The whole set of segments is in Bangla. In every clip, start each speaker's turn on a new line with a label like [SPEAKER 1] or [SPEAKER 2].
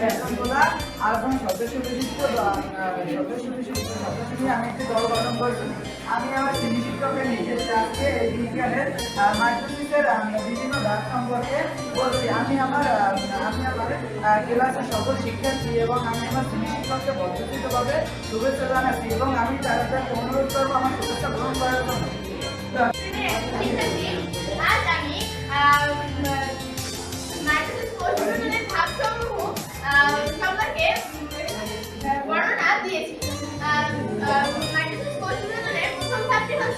[SPEAKER 1] বেতনগুলা আর এবং সদস্য বিশিষ্ট দ- আহ, সদস্য বিশিষ্ট সদস্য আমি একটি দল গঠন করছি। আমি আমার শ্রেণি শিক্ষকের নির্দেশে আজকে এই বিজ্ঞানের মাইক্রোসিসের বিভিন্ন ধাপ সম্পর্কে বলছি। আমি আমার আমি আমার ক্লাসের সকল শিক্ষার্থী এবং আমি আমার শ্রেণি শিক্ষককে বদ্ধচিতভাবে শুভেচ্ছা জানাচ্ছি এবং আমি তাদেরকে অনুরোধ করব আমার শুভেচ্ছা গ্রহণ করার জন্য।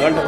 [SPEAKER 2] గంట